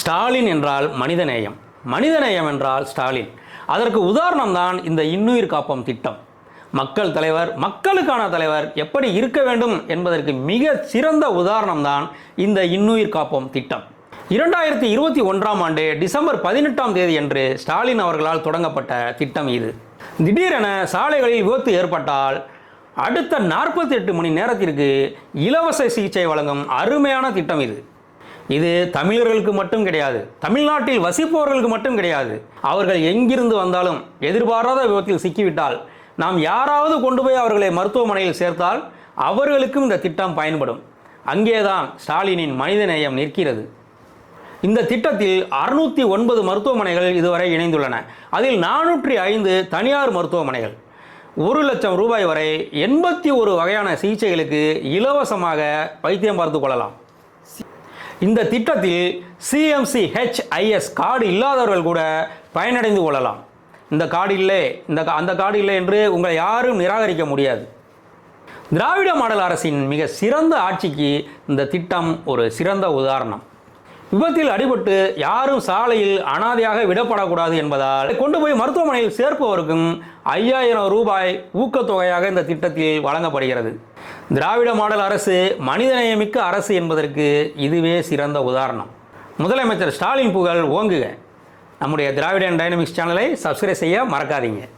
ஸ்டாலின் என்றால் மனிதநேயம். மனிதநேயம் என்றால் ஸ்டாலின். அதற்கு உதாரணம் தான் இந்த இன்னுயிர் காப்பம் திட்டம். மக்கள் தலைவர் மக்களுக்கான தலைவர் எப்படி இருக்க வேண்டும் என்பதற்கு மிக சிறந்த உதாரணம்தான் இந்த இன்னுயிர் காப்போம் திட்டம். இரண்டாயிரத்தி இருபத்தி ஒன்றாம் ஆண்டு டிசம்பர் பதினெட்டாம் தேதி அன்று ஸ்டாலின் அவர்களால் தொடங்கப்பட்ட திட்டம் இது. திடீரென சாலைகளில் விபத்து ஏற்பட்டால் அடுத்த நாற்பத்தி எட்டு மணி நேரத்திற்கு இலவச சிகிச்சை வழங்கும் அருமையான திட்டம் இது. இது தமிழர்களுக்கு மட்டும் கிடையாது. தமிழ்நாட்டில் வசிப்பவர்களுக்கு மட்டும் கிடையாது. அவர்கள் எங்கிருந்து வந்தாலும் எதிர்பாராத விபத்தில் சிக்கிவிட்டால் நாம் யாராவது கொண்டு போய் அவர்களை மருத்துவமனையில் சேர்த்தால் அவர்களுக்கும் இந்த திட்டம் பயன்படும். அங்கேதான் ஸ்டாலினின் மனிதநேயம் நிற்கிறது. இந்த திட்டத்தில் அறுநூற்றி ஒன்பது மருத்துவமனைகள் இதுவரை இணைந்துள்ளன. அதில் நானூற்றி ஐந்து தனியார் மருத்துவமனைகள். ஒரு லட்சம் ரூபாய் வரை எண்பத்தி ஒரு வகையான சிகிச்சைகளுக்கு இலவசமாக வைத்தியம் பார்த்து கொள்ளலாம். இந்த திட்டத்தில் சிஎம்சி ஹெச்ஐஎஸ் கார்டு இல்லாதவர்கள் கூட பயனடைந்து கொள்ளலாம். இந்த கார்டு இல்லை இந்த கா- அந்த கார்டு இல்லை என்று உங்களை யாரும் நிராகரிக்க முடியாது. திராவிட மாடல் அரசின் மிக சிறந்த ஆட்சிக்கு இந்த திட்டம் ஒரு சிறந்த உதாரணம். விபத்தில் அடிபட்டு யாரும் சாலையில் அனாதையாக விடப்படக்கூடாது என்பதால் கொண்டு போய் மருத்துவமனையில் சேர்ப்பவருக்கும் ஐயாயிரம் ரூபாய் ஊக்கத்தொகையாக இந்த திட்டத்தில் வழங்கப்படுகிறது. திராவிட மாடல் அரசு மனிதநேயமிக்க அரசு என்பதற்கு இதுவே சிறந்த உதாரணம். முதலமைச்சர் ஸ்டாலின் புகழ் ஓங்குக. நம்முடைய திராவிடன் டைனமிக்ஸ் சேனலை சப்ஸ்கிரைப் செய்ய மறக்காதீங்க.